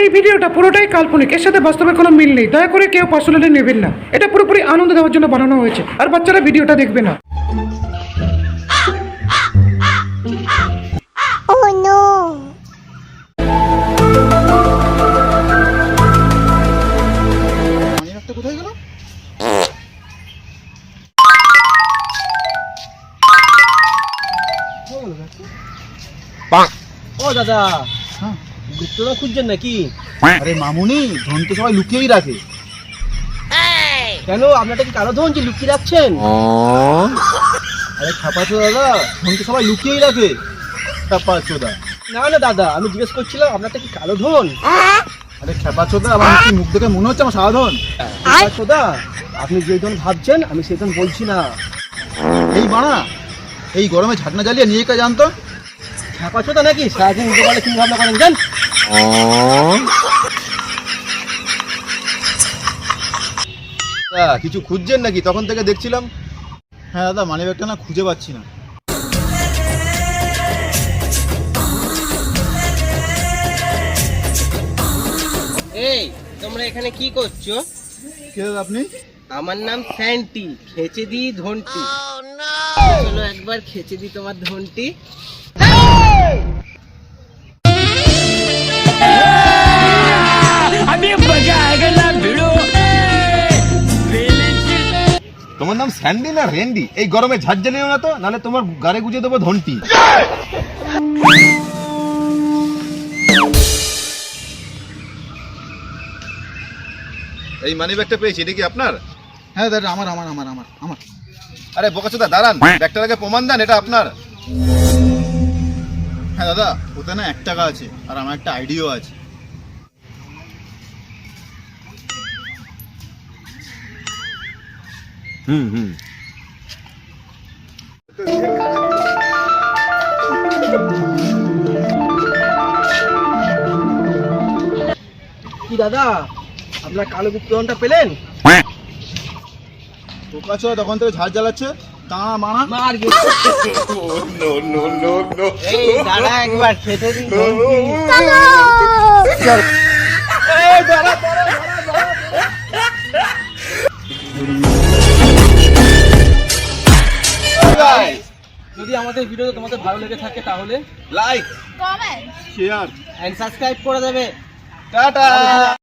এই ভিডিওটা পুরোটাই কাল্পনিক। এর সাথে বাস্তবের কোনো মিল নেই। দয়া করে কেউ পার্সোনালি নেবেন না। এটা পুরোপুরি আনন্দ দেওয়ার জন্য বানানো হয়েছে। আর বাচ্চারা ভিডিওটা দেখবে না। Oh ও দাদা। হ্যাঁ। গুপ্তরা খুঁজছেন নাকি? আরে মামুনি ধন তো সবাই লুকিয়েই রাখে। কেন আপনারটা কি কালো ধন যে লুকিয়ে রাখছেন? আরে খাপাচ্ছো দাদা ধন তো সবাই লুকিয়েই রাখে। খাপাচ্ছো দা না না দাদা আমি জিজ্ঞেস করছিলাম আপনারটা কি কালো ধন? আরে খেপাচ্ছো দা আমার কি মুখ দেখে মনে হচ্ছে আমার সাধারণ দাদা আপনি যে ধন ভাবছেন আমি সেই ধন বলছি না। এই বাড়া এই গরমে ঝাটনা জ্বালিয়ে নিয়ে কে জানতো? ছাপাছোদা নাকি সারাদিন উল্টো পাল্টা চিন্তা ভাবনা করেন জান? কিছু খুঁজছেন নাকি? তখন থেকে দেখছিলাম। হ্যাঁ দাদা মানিব্যাগটা না খুঁজে পাচ্ছি না। এই তোমরা এখানে কি করছ? কে আপনি? আমার নাম স্যান্টি খেচে দি ধনটি। চলো একবার খেচে দি তোমার ধনটি। নাম স্যান্ডি না রেন্ডি। এই গরমে ঝাঁট জ্বালিও না তো নাহলে তোমার গাড়ি গুজে দেবো ধনটি। এই মানি ব্যাগটা পেয়েছি এটা কি আপনার? হ্যাঁ দাদা আমার আমার আমার আমার আমার। আরে বোকাচোদা দাঁড়ান। ব্যাগটার আগে প্রমাণ দেন এটা আপনার। হ্যাঁ দাদা ওতে না এক টাকা আছে আর আমার একটা আইডিও আছে। হুম হুম কি দাদা আপনার কালো গুপ্ত ধনটা পেলেন বোকাচোদা তখন থেকে ঝাড় জ্বালাচ্ছে তা মানা মার এই দাঁড়া একবার খেতে দিন যদি আমাদের ভিডিও তোমাদের ভালো লেগে থাকে তাহলে like comment share and subscribe করে দেবে। টাটা